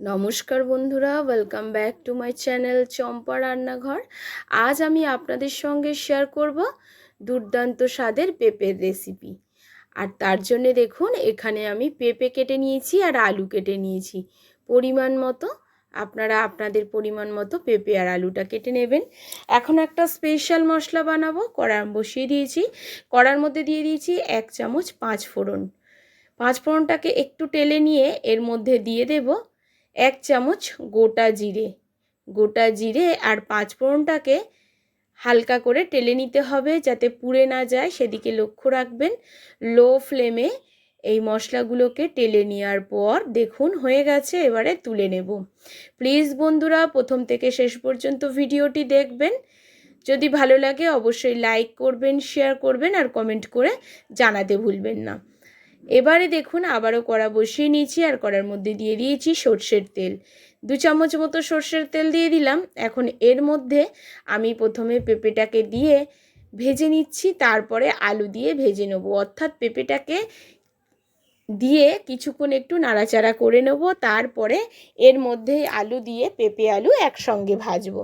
নমস্কার বন্ধুরা welcome back to my channel Champa রান্নাঘর। আজ আমি আপনাদের সঙ্গে শেয়ার করব দুর্দান্ত স্বাদের পেঁপের রেসিপি আর তার জন্যে দেখুন, এখানে আমি পেঁপে কেটে নিয়েছি আর আলু কেটে নিয়েছি। পরিমাণ মতো, আপনারা আপনাদের পরিমাণ মতো পেঁপে আর আলুটা কেটে নেবেন। এখন একটা স্পেশাল মশলা বানাবো কড়া বসিয়ে দিয়েছি। কড়ার মধ্যে দিয়ে দিয়েছি এক চামচ পাঁচ ফোড়ন পাঁচ ফোড়নটাকে একটু টেলে নিয়ে এর মধ্যে দিয়ে দেবো এক চামচ গোটা জিরে। গোটা জিরে আর পাঁচ ফোড়নটাকে হালকা করে টেলে নিতে হবে যাতে পুড়ে না যায়। সেদিকে লক্ষ্য রাখবেন, লো ফ্লেমে এই মশলাগুলোকে টেলে নেওয়ার পর দেখুন হয়ে গেছে, এবারে তুলে নেব। প্লিজ বন্ধুরা, প্রথম থেকে শেষ পর্যন্ত ভিডিওটি দেখবেন। যদি ভালো লাগে, অবশ্যই লাইক করবেন, শেয়ার করবেন আর কমেন্ট করে জানাতে ভুলবেন না। এবারে দেখুন আবারও কড়া বসিয়ে নিয়েছি আর কড়ার মধ্যে দিয়ে দিয়েছি সর্ষের তেল। দু চামচ মতো সর্ষের তেল দিয়ে দিলাম। এখন এর মধ্যে আমি প্রথমে পেঁপেটাকে দিয়ে ভেজে নিচ্ছি, তারপরে আলু দিয়ে ভেজে নেব। অর্থাৎ পেঁপেটাকে দিয়ে কিছুক্ষণ একটু নাড়াচাড়া করে নেব, তারপরে এর মধ্যে আলু দিয়ে পেঁপে আলু একসঙ্গে ভাজবো।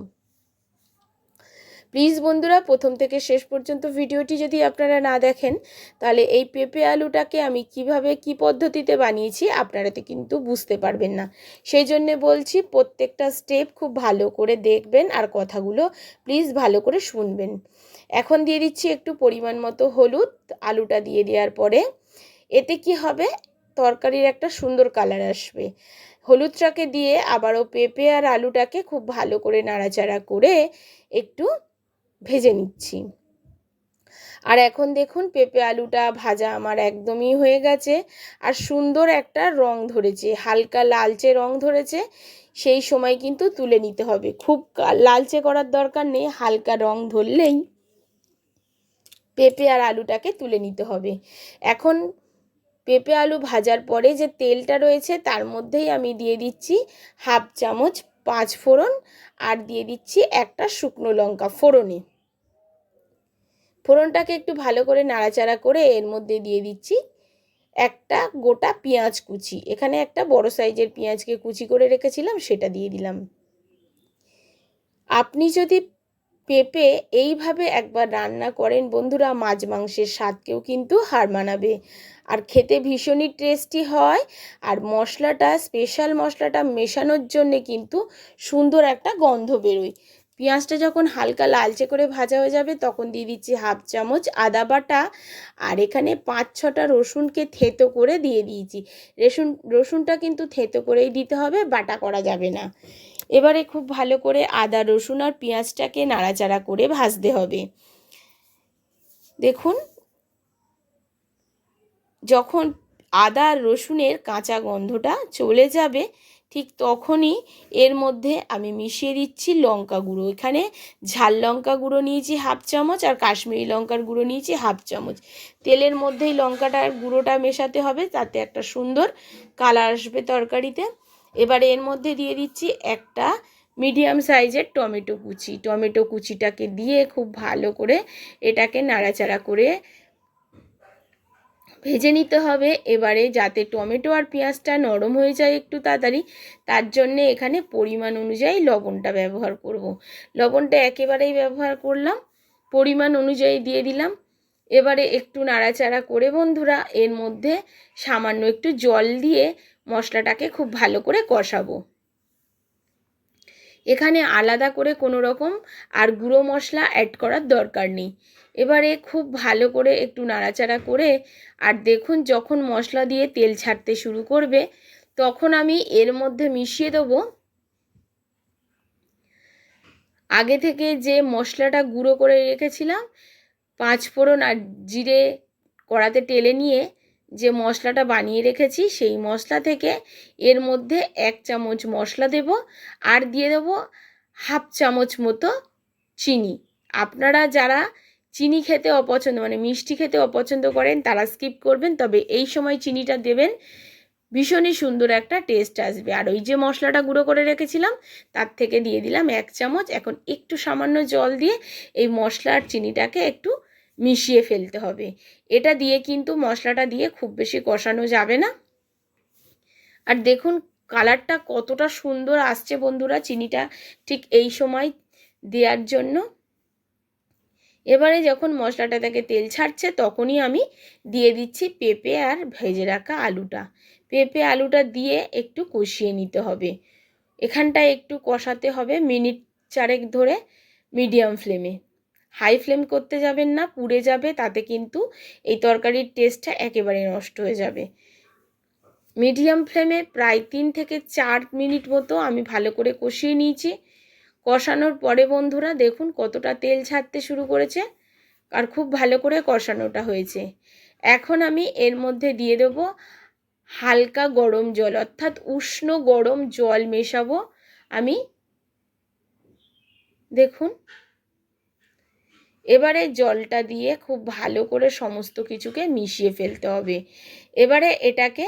প্লিজ বন্ধুরা, প্রথম থেকে শেষ পর্যন্ত ভিডিওটি যদি আপনারা না দেখেন, তাহলে এই পেঁপে আলুটাকে আমি কীভাবে, কি পদ্ধতিতে বানিয়েছি আপনারা তো কিন্তু বুঝতে পারবেন না। সেই জন্যে বলছি, প্রত্যেকটা স্টেপ খুব ভালো করে দেখবেন আর কথাগুলো প্লিজ ভালো করে শুনবেন। এখন দিয়ে দিচ্ছি একটু পরিমাণ মতো হলুদ আলুটা দিয়ে দেওয়ার পরে, এতে কি হবে? তরকারির একটা সুন্দর কালার আসবে। হলুদটাকে দিয়ে আবারও পেঁপে আর আলুটাকে খুব ভালো করে নাড়াচাড়া করে একটু ভেজে নিচ্ছি। আর এখন দেখুন পেঁপে আলুটা ভাজা আমার একদমই হয়ে গেছে। আর সুন্দর একটা রং ধরেছে, হালকা লালচে রং ধরেছে। সেই সময় কিন্তু তুলে নিতে হবে। খুব লালচে করার দরকার নেই, হালকা রং ধরলেই পেঁপে আর আলুটাকে তুলে নিতে হবে। এখন পেঁপে আলু ভাজার পরে যে তেলটা রয়েছে তার মধ্যেই আমি দিয়ে দিচ্ছি হাফ চামচ পাঁচ ফোড়ন আর দিয়ে দিচ্ছি একটা শুকনো লঙ্কা ফোড়নে। ফোড়নটাকে একটু ভালো করে নাড়াচাড়া করে এর মধ্যে দিয়ে দিচ্ছি একটা গোটা পেঁয়াজ কুচি। এখানে একটা বড় সাইজের পেঁয়াজকে কুচি করে রেখেছিলাম, সেটা দিয়ে দিলাম। আপনি যদি পেঁপে এইভাবে একবার রান্না করেন, বন্ধুরা মাছ মাংসের স্বাদকেও কিন্তু হার মানাবে। আর খেতে ভীষণই টেস্টি হয়, আর মশলাটা, স্পেশাল মশলাটা মেশানোর জন্যে কিন্তু সুন্দর একটা গন্ধ বেরোয়। পেঁয়াজটা যখন হালকা লালচে করে ভাজা হয়ে যাবে, তখন দিয়ে দিচ্ছি হাফ চামচ আদা বাটা। আর এখানে পাঁচ ছটা রসুনকে থেতো করে দিয়ে দিয়েছি। রসুন রসুনটা কিন্তু থেতো করেই দিতে হবে, বাটা করা যাবে না। এবারে খুব ভালো করে আদা, রসুন আর পেঁয়াজটাকে নাড়াচাড়া করে ভাজতে হবে। দেখুন, যখন আদা রসুনের কাঁচা গন্ধটা চলে যাবে ঠিক তখনই এর মধ্যে আমি মিশিয়ে দিচ্ছি লঙ্কা গুঁড়ো। এখানে ঝাল লঙ্কা গুঁড়ো নিয়েছি হাফ চামচ আর কাশ্মীরি লঙ্কার গুঁড়ো নিয়েছি হাফ চামচ। তেলের মধ্যেই লঙ্কাটার গুঁড়োটা মেশাতে হবে তাতে একটা সুন্দর কালার আসবে তরকারিতে। এবারে এর মধ্যে দিয়ে দিচ্ছি একটা মিডিয়াম সাইজের টমেটো কুচি। টমেটো কুচিটাকে দিয়ে খুব ভালো করে এটাকে নাড়াচাড়া করে ভেজে নিতে হবে। এবারে যাতে টমেটো আর পেঁয়াজটা নরম হয়ে যায় একটু তাড়াতাড়ি, তার জন্যে এখানে পরিমাণ অনুযায়ী লবণটা ব্যবহার করব। লবণটা একেবারেই ব্যবহার করলাম, পরিমাণ অনুযায়ী দিয়ে দিলাম। এবারে একটু নাড়াচাড়া করে বন্ধুরা, এর মধ্যে সামান্য একটু জল দিয়ে মশলাটাকে খুব ভালো করে কষাবো। এখানে আলাদা করে কোনো রকম আর গুঁড়ো মশলা অ্যাড করার দরকার নেই। এবারে খুব ভালো করে একটু নাড়াচাড়া করে, আর দেখুন যখন মশলা দিয়ে তেল ছাড়তে শুরু করবে, তখন আমি এর মধ্যে মিশিয়ে দেবো। আগে থেকে যে মশলাটা গুঁড়ো করে রেখেছিলাম, পাঁচ ফোড়ন আর জিরে কড়াতে টেলে নিয়ে যে মশলাটা বানিয়ে রেখেছি, সেই মশলা থেকে এর মধ্যে এক চামচ মশলা দেব, আর দিয়ে দেব হাফ চামচ মতো চিনি। আপনারা যারা চিনি খেতে অপছন্দ মানে মিষ্টি খেতে অপছন্দ করেন, তারা স্কিপ করবেন, তবে এই সময় চিনিটা দেবেন, ভীষণই সুন্দর একটা টেস্ট আসবে। আর ওই যে মশলাটা গুঁড়ো করে রেখেছিলাম, তার থেকে দিয়ে দিলাম এক চামচ, এখন একটু সামান্য জল দিয়ে এই মশলা আর চিনিটাকে একটু মিশিয়ে ফেলতে হবে। এটা দিয়ে কিন্তু মশলাটা দিয়ে খুব বেশি কষানো যাবে না। আর দেখুন, কালারটা কতটা সুন্দর আসছে বন্ধুরা, চিনিটা ঠিক এই সময় দেওয়ার জন্য। এবারে যখন মশলাটা থেকে তেল ছাড়ছে, তখনই আমি দিয়ে দিচ্ছি পেঁপে আর ভেজে রাখা আলুটা। পেঁপে আলুটা দিয়ে একটু কষিয়ে নিতে হবে। এখানটায় একটু কষাতে হবে মিনিট চারেক ধরে মিডিয়াম ফ্লেমে। হাই ফ্লেম করতে যাবেন না, পুড়ে যাবে, তাতে কিন্তু এই তরকারির টেস্টটা একেবারে নষ্ট হয়ে যাবে। মিডিয়াম ফ্লেমে প্রায় তিন থেকে চার মিনিট মতো আমি ভালো করে কষিয়ে নিয়েছি। কষানোর পরে বন্ধুরা দেখুন কতটা তেল ছাড়তে শুরু করেছে আর খুব ভালো করে কষানোটা হয়েছে। এখন আমি এর মধ্যে দিয়ে দেব হালকা গরম জল, অর্থাৎ উষ্ণ গরম জল মেশাবো আমি। দেখুন। এবারে জলটা দিয়ে খুব ভালো করে সমস্ত কিছুকে মিশিয়ে ফেলতে হবে। এবারে এটাকে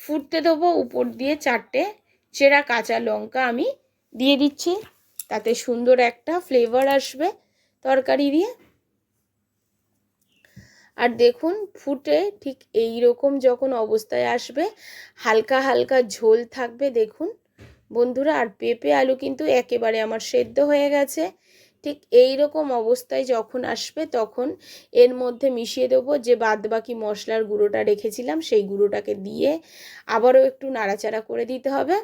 ফুটতে দেবো উপর দিয়ে চারটে চেরা কাঁচা লঙ্কা আমি দিয়ে দিচ্ছি। তাতে সুন্দর একটা ফ্লেভার আসবে তরকারি দিয়ে। আর দেখুন, ফুটে ঠিক এই রকম যখন অবস্থায় আসবে, হালকা হালকা ঝোল থাকবে, দেখুন। বন্ধুরা, আর পেঁপে আলু কিন্তু একেবারে আমার সেদ্ধ হয়ে গেছে। ঠিক এই রকম অবস্থায় যখন আসবে, তখন এর মধ্যে মিশিয়ে দেবো যে বাদবাকি মশলার গুঁড়োটা রেখেছিলাম, সেই গুঁড়োটাকে দিয়ে আবারও একটু নাড়াচাড়া করে দিতে হবে।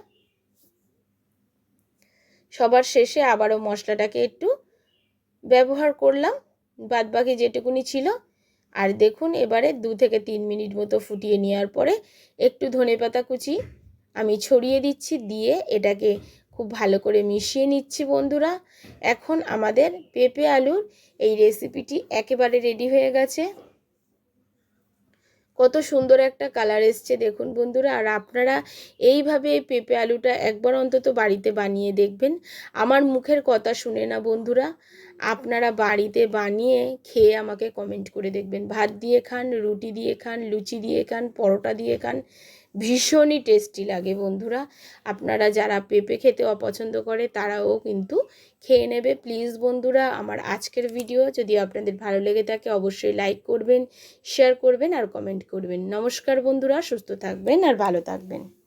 সবার শেষে আবারও মশলাটাকে একটু ব্যবহার করলাম। বাদবাকি যেটুকুনি ছিল। আর দেখুন, এবারে দু থেকে তিন মিনিট মতো ফুটিয়ে নেওয়ার পরে একটু ধনে পাতা কুচি আমি ছড়িয়ে দিচ্ছি, দিয়ে এটাকে খুব ভালো করে মিশিয়ে নিচ্ছি বন্ধুরা। এখন আমাদের পেঁপে আলুর এই রেসিপিটি একেবারে রেডি হয়ে গেছে। কত সুন্দর একটা কালার এসছে, দেখুন বন্ধুরা। আর আপনারা এইভাবে এই পেঁপে আলুটা একবার অন্তত বাড়িতে বানিয়ে দেখবেন। আমার মুখের কথা শুনে না বন্ধুরা। আপনারা বাড়িতে বানিয়ে খেয়ে আমাকে কমেন্ট করে দেখবেন। ভাত দিয়ে খান, রুটি দিয়ে খান, লুচি দিয়ে খান, পরোটা দিয়ে খান। ভীষণই টেস্টি লাগে বন্ধুরা। আপনারা যারা পেঁপে খেতে অপছন্দ করে, তারাও কিন্তু খেয়ে নেবে। প্লিজ বন্ধুরা, আমার আজকের ভিডিও যদি আপনাদের ভালো লেগে থাকে, অবশ্যই লাইক করবেন শেয়ার করবেন আর কমেন্ট করবেন। নমস্কার বন্ধুরা, সুস্থ থাকবেন আর ভালো থাকবেন।